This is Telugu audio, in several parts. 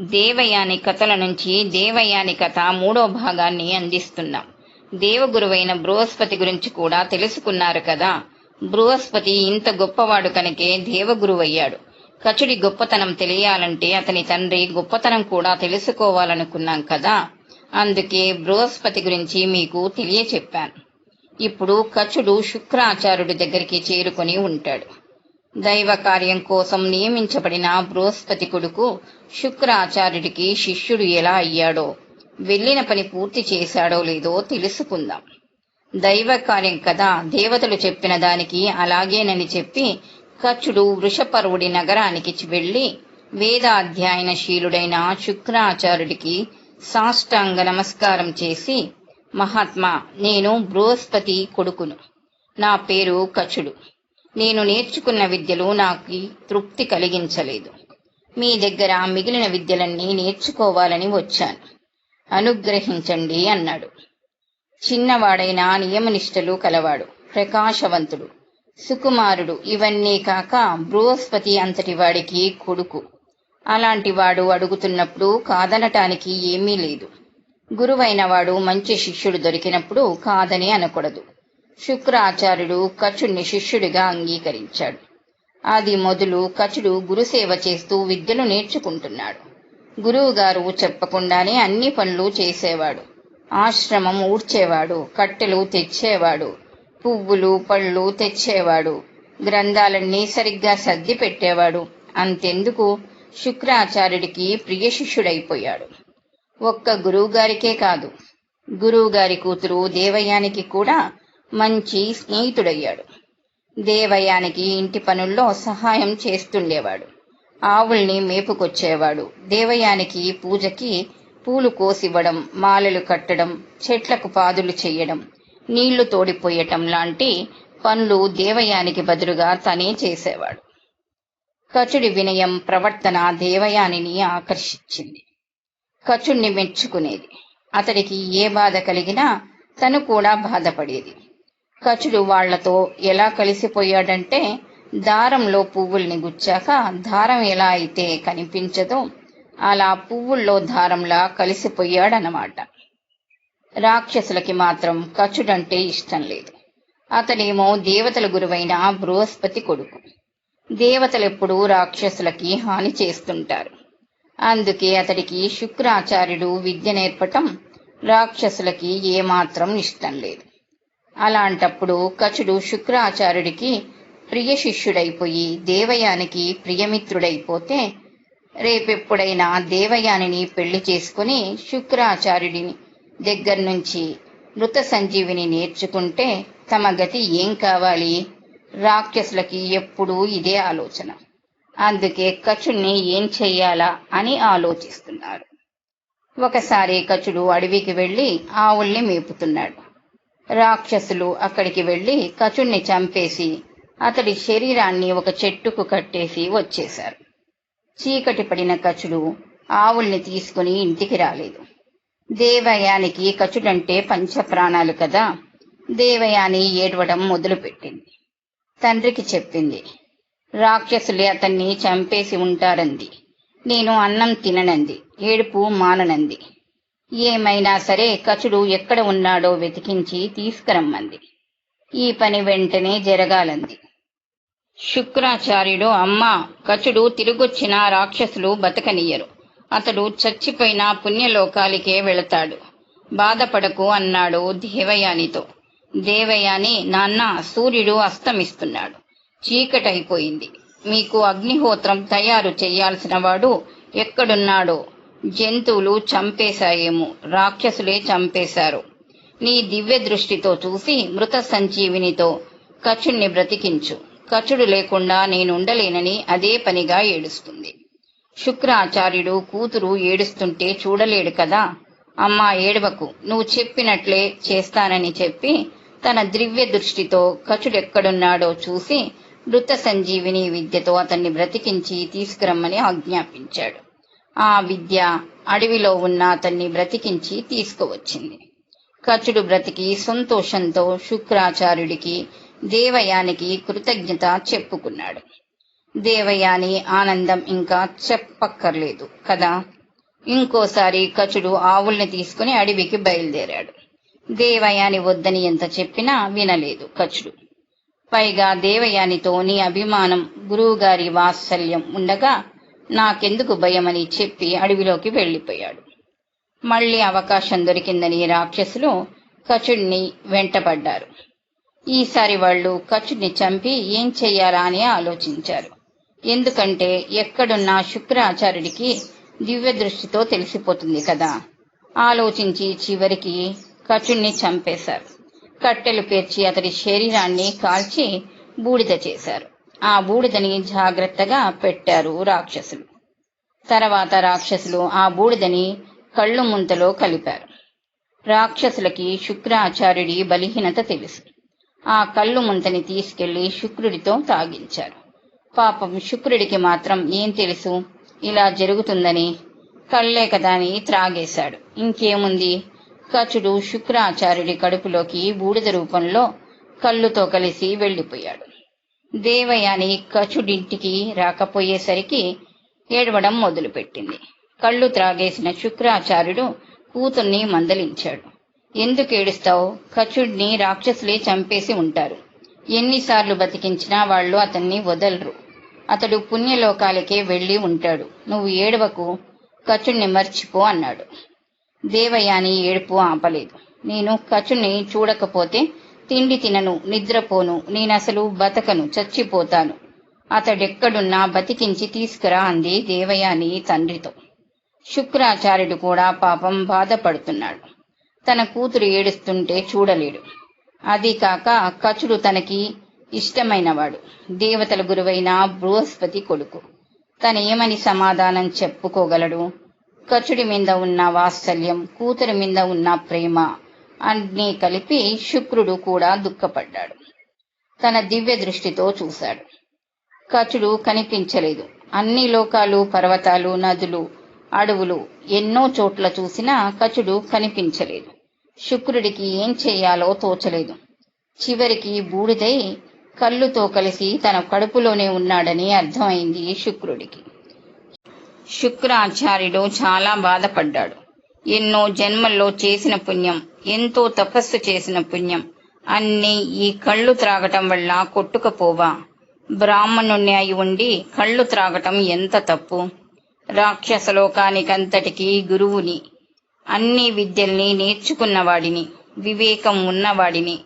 దేవయాని కథల నుంచి దేవయాని కథ మూడో భాగాన్ని అందిస్తున్నాం. దేవగురువైన బృహస్పతి గురించి కూడా తెలుసుకున్నారు కదా. బృహస్పతి ఇంత గొప్పవాడు కనుకే దేవగురువయ్యాడు. కచుడి గొప్పతనం తెలియాలంటే అతని తండ్రి గొప్పతనం కూడా తెలుసుకోవాలనుకున్నాం కదా. అందుకే బృహస్పతి గురించి మీకు తెలియచెప్పాను. ఇప్పుడు కచుడు శుక్రాచార్యుడి దగ్గరికి చేరుకొని ఉంటాడు. దైవ కార్యం కోసం నియమించబడిన బృహస్పతి కొడుకు శుక్రాచార్యుడికి శిష్యుడు ఎలా అయ్యాడో వెళ్ళిన పని పూర్తి చేశాడో లేదో తెలుసుకుందాం. దైవ కార్యం కదా దేవతలు చెప్పిన దానికి అలాగేనని చెప్పి కచుడు వృషపర్వుడి నగరానికి వెళ్ళి వేదాధ్యయనశీలుడైన శుక్రాచార్యుడికి సాష్టాంగ నమస్కారం చేసి మహాత్మా నేను బృహస్పతి కొడుకును. నా పేరు కచుడు నేను నేర్చుకున్న విద్యలు నాకు తృప్తి కలిగించలేదు. మీ దగ్గర మిగిలిన విద్యలన్నీ నేర్చుకోవాలని వచ్చాను. అనుగ్రహించండి అన్నాడు. చిన్నవాడైన నియమనిష్టలు కలవాడు ప్రకాశవంతుడు సుకుమారుడు ఇవన్నీ కాక బృహస్పతి అంతటి వాడికి కొడుకు. అలాంటి వాడు అడుగుతున్నప్పుడు కాదనటానికి ఏమీ లేదు. గురువైన వాడు మంచి శిష్యుడు దొరికినప్పుడు కాదని అనకూడదు. శుక్రాచార్యుడు కచుడిని శిష్యుడిగా అంగీకరించాడు. అది మొదలు కచుడు గురుసేవ చేస్తూ విద్యలు నేర్చుకుంటున్నాడు. గురువుగారు చెప్పకుండానే అన్ని పనులు చేసేవాడు. ఆశ్రమం ఊడ్చేవాడు కట్టెలు తెచ్చేవాడు పువ్వులు పళ్ళు తెచ్చేవాడు గ్రంథాలన్నీ సరిగ్గా సర్ది పెట్టేవాడు. అంతెందుకు? శుక్రాచార్యుడికి ప్రియ శిష్యుడైపోయాడు. ఒక్క గురువుగారికే కాదు గురువుగారి కూతురు దేవయానికి కూడా మంచి స్నేహితుడయ్యాడు. దేవయానికి ఇంటి పనుల్లో సహాయం చేస్తుండేవాడు. ఆవుల్ని మేపుకొచ్చేవాడు. దేవయానికి పూజకి పూలు కోసివ్వడం మాలలు కట్టడం చెట్లకు పాదులు చేయడం నీళ్ళు తోడిపోయటం లాంటి పనులు దేవయానికి బదులుగా తనే చేసేవాడు. కచుడి వినయం ప్రవర్తన దేవయానిని ఆకర్షించింది. కచుణ్ణి మెచ్చుకునేది. అతడికి ఏ బాధ కలిగినా తను కూడా బాధపడేది. కచుడు వాళ్ళతో ఎలా కలిసిపోయాడంటే దారంలో పువ్వుల్ని గుచ్చాక దారం ఎలా అయితే కనిపించదో అలా పువ్వుల్లో దారంలా కలిసిపోయాడనమాట రాక్షసులకి మాత్రం కచుడంటే ఇష్టం లేదు. అతడేమో దేవతల గురువైన బృహస్పతి కొడుకు. దేవతలెప్పుడూ రాక్షసులకి హాని చేస్తుంటారు. అందుకే అతడికి శుక్రాచార్యుడు విద్య నేర్పటం రాక్షసులకి ఏమాత్రం ఇష్టం లేదు. అలాంటప్పుడు కచుడు శుక్రాచార్యుడికి ప్రియ శిష్యుడైపోయి దేవయానికి ప్రియమిత్రుడైపోతే రేపెప్పుడైనా దేవయానిని పెళ్ళి చేసుకుని శుక్రాచార్యుడిని దగ్గర నుంచి మృత సంజీవిని నేర్చుకుంటే తమ గతి ఏం కావాలి? రాక్షసులకి ఎప్పుడూ ఇదే ఆలోచన. అందుకే కచుణ్ణి ఏం చెయ్యాలా అని ఆలోచిస్తున్నారు. ఒకసారి కచుడు అడవికి వెళ్ళి ఆవుల్ని మేపుతున్నాడు. రాక్షసులు అక్కడికి వెళ్ళి కచుణ్ణి చంపేసి అతడి శరీరాన్ని ఒక చెట్టుకు కట్టేసి వచ్చేశారు. చీకటి పడిన కచుడు ఆవుల్ని తీసుకుని ఇంటికి రాలేదు. దేవయానికి కచుడంటే పంచప్రాణాలు కదా దేవయాని ఏడవడం మొదలుపెట్టింది. తండ్రికి చెప్పింది రాక్షసులే అతన్ని చంపేసి ఉంటారంది. నేను అన్నం తిననంది ఏడుపు మాననంది. ఏమైనా సరే కచుడు ఎక్కడ ఉన్నాడో వెతికించి తీసుకురమ్మంది. ఈ పని వెంటనే జరగాలంది. శుక్రాచార్యుడు అమ్మా కచుడు తిరిగొచ్చిన రాక్షసులు బతకనియ్యరు అతడు చచ్చిపోయిన పుణ్యలోకాలికే వెళతాడు. బాధపడకు అన్నాడు దేవయానితో. దేవయాని నాన్న సూర్యుడు అస్తమిస్తున్నాడు. చీకటైపోయింది. మీకు అగ్నిహోత్రం తయారు చేయాల్సిన వాడు ఎక్కడున్నాడో జంతువులు చంపేశాయేమో రాక్షసులే చంపేశారు. నీ దివ్య దృష్టితో చూసి మృత సంజీవినితో కచుణ్ణి బ్రతికించు. కచుడు లేకుండా నేనుండలేనని అదే పనిగా ఏడుస్తుంది. శుక్రాచార్యుడు కూతురు ఏడుస్తుంటే చూడలేడు కదా? అమ్మా ఏడవకు. నువ్వు చెప్పినట్లే చేస్తానని చెప్పి తన దివ్య దృష్టితో కచుడెక్కడున్నాడో చూసి మృత సంజీవిని విద్యతో అతన్ని బ్రతికించి తీసుకురమ్మని ఆజ్ఞాపించాడు. ఆ విద్య అడవిలో ఉన్న అతన్ని బ్రతికించి తీసుకువచ్చింది. కచుడు బ్రతికి సంతోషంతో శుక్రాచార్యుడికి దేవయానికి కృతజ్ఞత చెప్పుకున్నాడు. దేవయాని ఆనందం ఇంకా చెప్పక్కర్లేదు కదా? ఇంకోసారి కచుడు ఆవుల్ని తీసుకుని అడవికి బయలుదేరాడు. దేవయాని వద్దని ఎంత చెప్పినా వినలేదు కచుడు. పైగా దేవయానితో నీ అభిమానం గురువుగారి వాత్సల్యం ఉండగా నాకెందుకు భయమని చెప్పి అడవిలోకి వెళ్ళిపోయాడు మళ్ళీ అవకాశం దొరికిందని రాక్షసులు కచుడిని వెంటపడ్డారు. ఈసారి వాళ్ళు కచుడిని చంపి ఏం చెయ్యాలా అని ఆలోచించారు. ఎందుకంటే ఎక్కడున్న శుక్రాచార్యుడికి దివ్య దృష్టితో తెలిసిపోతుంది కదా. ఆలోచించి చివరికి కచుడిని చంపేశారు. కట్టెలు పేర్చి అతడి శరీరాన్ని కాల్చి బూడిద చేశారు. ఆ బూడిదని జాగ్రత్తగా పెట్టారు రాక్షసులు. తర్వాత రాక్షసులు ఆ బూడిదని కళ్ళు ముంతలో కలిపారు. రాక్షసులకి శుక్రాచార్యుడి బలహీనత తెలుసు. ఆ కళ్ళు ముంతని తీసుకెళ్ళి శుక్రుడితో తాగించారు. పాపం శుక్రుడికి మాత్రం ఏం తెలుసు? ఇలా జరుగుతుందని కళ్ళే కదా అని త్రాగేశాడు. ఇంకేముంది? కచుడు శుక్రాచార్యుడి కడుపులోకి బూడిద రూపంలో కళ్ళుతో కలిసి వెళ్ళిపోయాడు దేవయాని కచుడింటికి రాకపోయేసరికి ఏడవడం మొదలుపెట్టింది. కళ్ళు త్రాగేసిన శుక్రాచార్యుడు కూతుర్ని మందలించాడు. ఎందుకు ఏడుస్తావు? కచుడిని రాక్షసులే చంపేసి ఉంటారు. ఎన్నిసార్లు బతికించినా వాళ్ళు అతన్ని వదలరు. అతడు పుణ్యలోకాలకే వెళ్ళి ఉంటాడు. నువ్వు ఏడవకు. కచుడిని మర్చిపో అన్నాడు. దేవయాని ఏడుపు ఆపలేదు. నేను కచుని చూడకపోతే తిండి తినను నిద్రపోను నేనసలు బతకను చచ్చిపోతాను. అతడెక్కడున్నా బతికించి తీసుకురా అంది దేవయాని తండ్రితో. శుక్రాచార్యుడు కూడా పాపం బాధపడుతున్నాడు. తన కూతురు ఏడుస్తుంటే చూడలేడు. అది కాక కచుడు తనకి ఇష్టమైనవాడు. దేవతల గురువైన బృహస్పతి కొడుకు. తనేమని సమాధానం చెప్పుకోగలడు? కచుడి మీద ఉన్న వాత్సల్యం కూతురి మీద ఉన్న ప్రేమ అన్నీ కలిపి శుక్రుడు కూడా దుఃఖపడ్డాడు. తన దివ్య దృష్టితో చూశాడు. కచుడు కనిపించలేదు. అన్ని లోకాలు పర్వతాలు నదులు అడవులు ఎన్నో చోట్ల చూసినా కచుడు కనిపించలేదు. శుక్రుడికి ఏం చెయ్యాలో తోచలేదు. చివరికి బూడిదై కళ్ళుతో కలిసి తన కడుపులోనే ఉన్నాడని అర్థమైంది శుక్రుడికి. శుక్రాచార్యుడు చాలా బాధపడ్డాడు. ఎన్నో జన్మల్లో చేసిన పుణ్యం ఎంతో తపస్సు చేసిన పుణ్యం. అన్ని ఈ కళ్ళు త్రాగటం వల్ల కొట్టుకపోవా. బ్రాహ్మణుణ్ణి అయి ఉండి కళ్ళు త్రాగటం ఎంత తప్పు. రాక్షసలోకానికంతటికీ గురువుని అన్ని విద్యల్ని నేర్చుకున్నవాడిని వివేకం ఉన్నవాడిని.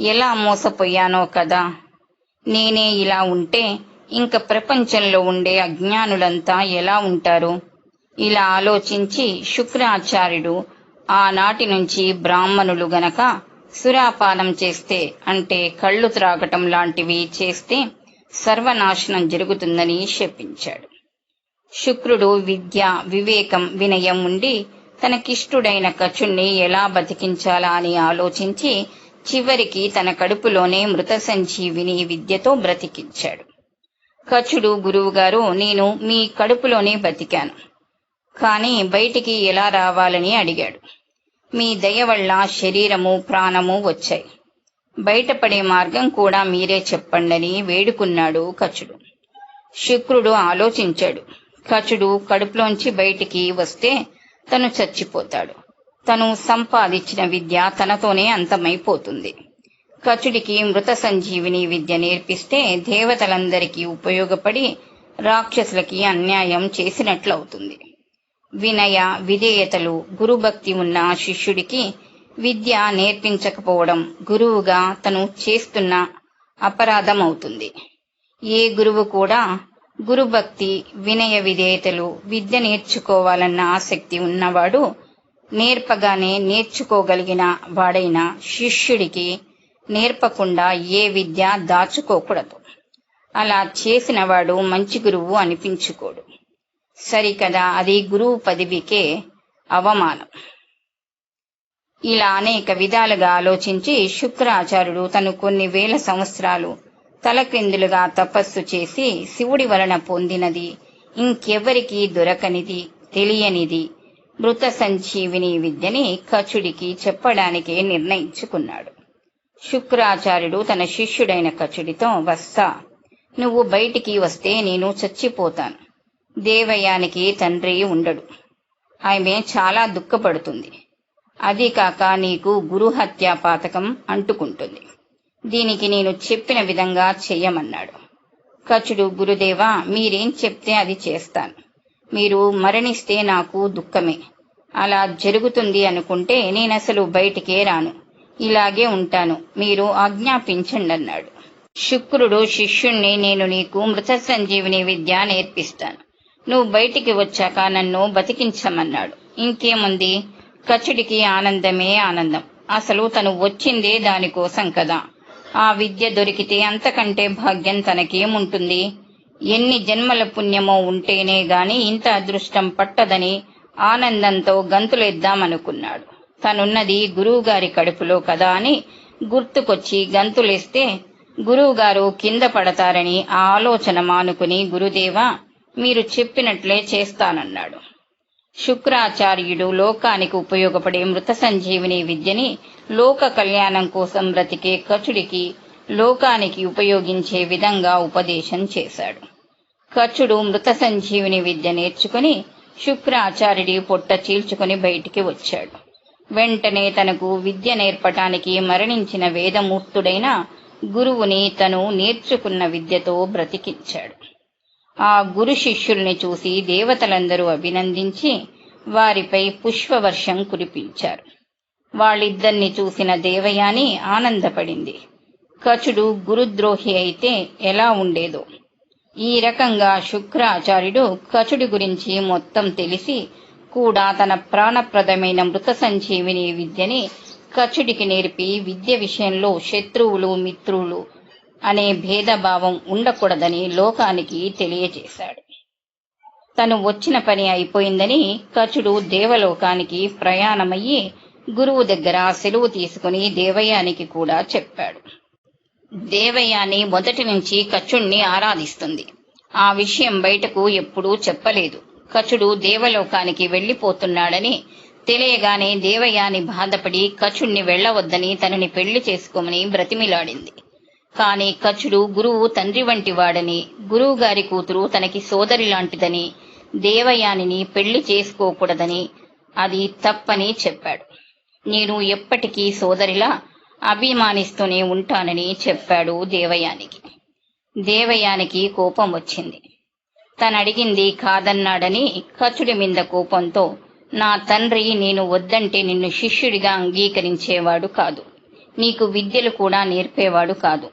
ఎలా మోసపోయానో కదా. నేనే ఇలా ఉంటే ఇంక ప్రపంచంలో ఉండే అజ్ఞానులంతా ఎలా ఉంటారు? ఇలా ఆలోచించి శుక్రాచార్యుడు ఆనాటి నుంచి బ్రాహ్మణులు గనక సురాపానం చేస్తే అంటే కళ్ళు త్రాగటం లాంటివి చేస్తే సర్వనాశనం జరుగుతుందని శపించాడు. శుక్రుడు విద్య వివేకం వినయం ఉండి తనకిష్టుడైన కచుణ్ణి ఎలా బతికించాలా అని ఆలోచించి చివరికి తన కడుపులోనే మృత సంజీవిని విద్యతో బ్రతికించాడు. కచుడు గురువుగారు నేను మీ కడుపులోనే బతికాను. కానీ బయటికి ఎలా రావాలని అడిగాడు. మీ దయ వల్ల శరీరము ప్రాణము వచ్చాయి. బయటపడే మార్గం కూడా మీరే చెప్పండని వేడుకున్నాడు కచుడు శుక్రుడు ఆలోచించాడు. కచుడు కడుపులోంచి బయటికి వస్తే తను చచ్చిపోతాడు. తను సంపాదించిన విద్య తనతోనే అంతమైపోతుంది. కచుడికి మృత సంజీవిని విద్య నేర్పిస్తే దేవతలందరికీ ఉపయోగపడి రాక్షసులకి అన్యాయం చేసినట్లవుతుంది. వినయ విధేయతలు గురుభక్తి ఉన్న శిష్యుడికి విద్య నేర్పించకపోవడం గురువుగా తను చేస్తున్న అపరాధం అవుతుంది ఏ గురువు కూడా గురుభక్తి వినయ విధేయతలు విద్య నేర్చుకోవాలన్న ఆసక్తి ఉన్నవాడు నేర్పగానే నేర్చుకోగలిగిన వాడైన శిష్యుడికి నేర్పకుండా ఏ విద్య దాచుకోకూడదు. అలా చేసినవాడు మంచి గురువు అనిపించుకోడు. సరికదా అది గురువు పదవికే అవమానం. ఇలా అనేక విధాలుగా ఆలోచించి శుక్రాచార్యుడు తను కొన్ని వేల సంవత్సరాలు తలక్రిందులుగా తపస్సు చేసి శివుడి వలన పొందినది. ఇంకెవరికి దొరకనిది తెలియనిది. మృత సంజీవిని విద్యని కచుడికి చెప్పడానికి నిర్ణయించుకున్నాడు. శుక్రాచార్యుడు తన శిష్యుడైన కచుడితో వస్తా నువ్వు బయటికి వస్తే నేను చచ్చిపోతాను. దేవయానికి తండ్రి ఉండడు. ఆమె చాలా దుఃఖపడుతుంది. అది కాక నీకు గురుహత్యా పాతకం అంటుకుంటుంది. దీనికి నేను చెప్పిన విధంగా చెయ్యమన్నాడు కచుడు గురుదేవ మీరేం చెప్తే అది చేస్తాను. మీరు మరణిస్తే నాకు దుఃఖమే. అలా జరుగుతుంది అనుకుంటే నేనసలు బయటికే రాను. ఇలాగే ఉంటాను. మీరు ఆజ్ఞాపించండి అన్నాడు శుక్రుడు శిష్యుణ్ణి నేను నీకు మృత సంజీవిని విద్య నేర్పిస్తాను. నువ్వు బయటికి వచ్చాక నన్ను బతికించమన్నాడు. ఇంకేముంది? కచుడికి ఆనందమే ఆనందం. అసలు తను వచ్చిందే దానికోసం కదా. ఆ విద్య దొరికితే అంతకంటే భాగ్యం తనకేముంటుంది? ఎన్ని జన్మల పుణ్యమో ఉంటేనే గాని ఇంత అదృష్టం పట్టదని ఆనందంతో గంతులేద్దామనుకున్నాడు. తనున్నది గురువుగారి కడుపులో కదా అని గుర్తుకొచ్చి గంతులేస్తే గురువుగారు కింద పడతారని ఆ ఆలోచన మానుకుని గురుదేవా మీరు చెప్పినట్లే చేస్తానన్నాడు. శుక్రాచార్యుడు లోకానికి ఉపయోగపడే మృత సంజీవిని విద్యని లోక కళ్యాణం కోసం బ్రతికే కచుడికి లోకానికి ఉపయోగించే విధంగా ఉపదేశం చేశాడు. కచుడు మృత సంజీవిని విద్య నేర్చుకుని శుక్రాచార్యుడి పొట్ట చీల్చుకుని బయటికి వచ్చాడు. వెంటనే తనకు విద్య నేర్పటానికి మరణించిన వేదమూర్తుడైన గురువుని తను నేర్చుకున్న విద్యతో బ్రతికించాడు. ఆ గురు శిష్యుల్ని చూసి దేవతలందరూ అభినందించి వారిపై పుష్పవర్షం కురిపించారు. వాళ్ళిద్దరిని చూసిన దేవయాని ఆనందపడింది. కచుడు గురుద్రోహి అయితే ఎలా ఉండేదో. ఈ రకంగా శుక్రాచార్యుడు కచుడి గురించి మొత్తం తెలిసి కూడా తన ప్రాణప్రదమైన మృత సంజీవిని విద్యని కచుడికి నేర్పి విద్య విషయంలో శత్రువులు మిత్రులు అనే భేదభావం ఉండకూడదని లోకానికి తెలియజేశాడు. తను వచ్చిన పని అయిపోయిందని కచుడు దేవలోకానికి ప్రయాణమయ్యి గురువు దగ్గర సెలవు తీసుకుని దేవయానికి కూడా చెప్పాడు. దేవయాని మొదటి నుంచి కచుణ్ణి ఆరాధిస్తుంది. ఆ విషయం బయటకు ఎప్పుడూ చెప్పలేదు. కచుడు దేవలోకానికి వెళ్ళిపోతున్నాడని తెలియగానే దేవయాని బాధపడి కచుణ్ణి వెళ్ళవద్దని తనని పెళ్ళి చేసుకోమని బ్రతిమిలాడింది. కాని కచుడు గురువు తండ్రి వంటి వాడని. గురువు గారి కూతురు తనకి సోదరి లాంటిదని. దేవయానిని పెళ్ళి చేసుకోకూడదని. అది తప్పని చెప్పాడు. నేను ఎప్పటికీ సోదరిలా అభిమానిస్తూనే ఉంటానని చెప్పాడు దేవయానికి. దేవయానికి కోపం వచ్చింది. తనడిగింది కాదన్నాడని కచుడి మీద కోపంతో నా తండ్రి నేను వద్దంటే నిన్ను శిష్యుడిగా అంగీకరించేవాడు కాదు. నీకు విద్యలు కూడా నేర్పేవాడు కాదు.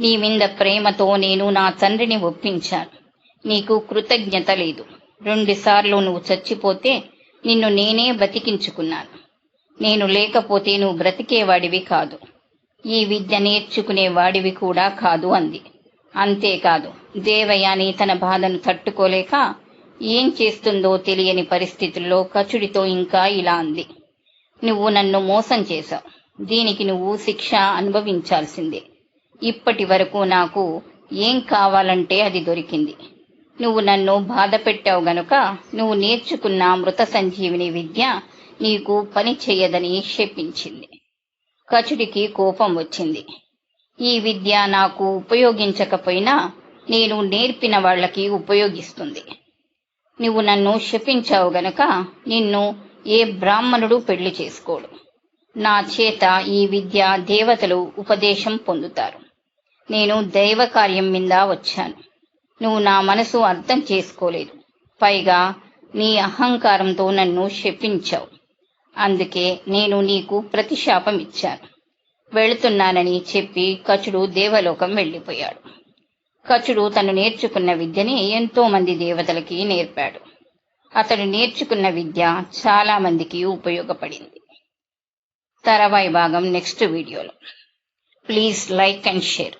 నీ మీద ప్రేమతో నేను నా తండ్రిని ఒప్పించాను. నీకు కృతజ్ఞత లేదు. రెండుసార్లు నువ్వు చచ్చిపోతే నిన్ను నేనే బతికించుకున్నాను. నేను లేకపోతే నువ్వు బ్రతికేవాడివి కాదు. ఈ విద్య నేర్చుకునే వాడివి కూడా కాదు అంది. అంతేకాదు దేవయాని తన బాధను తట్టుకోలేక ఏం చేస్తుందో తెలియని పరిస్థితుల్లో కచుడితో ఇంకా ఇలా అంది. నువ్వు నన్ను మోసం చేశావు. దీనికి నువ్వు శిక్ష అనుభవించాల్సిందే. ఇప్పటి వరకు నాకు ఏం కావాలంటే అది దొరికింది. నువ్వు నన్ను బాధ పెట్టావు గనుక నువ్వు నేర్చుకున్న మృత సంజీవిని విద్య నీకు పని చెయ్యదని శపించింది. కచుడికి కోపం వచ్చింది. ఈ విద్య నాకు ఉపయోగించకపోయినా నేను నేర్పిన వాళ్ళకి ఉపయోగిస్తుంది. నువ్వు నన్ను శపించావు గనక నిన్ను ఏ బ్రాహ్మణుడు పెళ్ళి చేసుకోడు. నా చేత ఈ విద్య దేవతలు ఉపదేశం పొందుతారు. నేను దైవ కార్యం మీద వచ్చాను. నువ్వు నా మనసు అర్థం చేసుకోలేదు. పైగా నీ అహంకారంతో నన్ను శపించావు. అందుకే నేను నీకు ప్రతిశాపం ఇచ్చాను. వెళుతున్నానని చెప్పి కచుడు దేవలోకం వెళ్ళిపోయాడు. కచుడు తను నేర్చుకున్న విద్యని ఎంతో మంది దేవతలకి నేర్పాడు. అతడు నేర్చుకున్న విద్య చాలా మందికి ఉపయోగపడింది. తర్వాయి భాగం నెక్స్ట్ వీడియోలో. Please like and share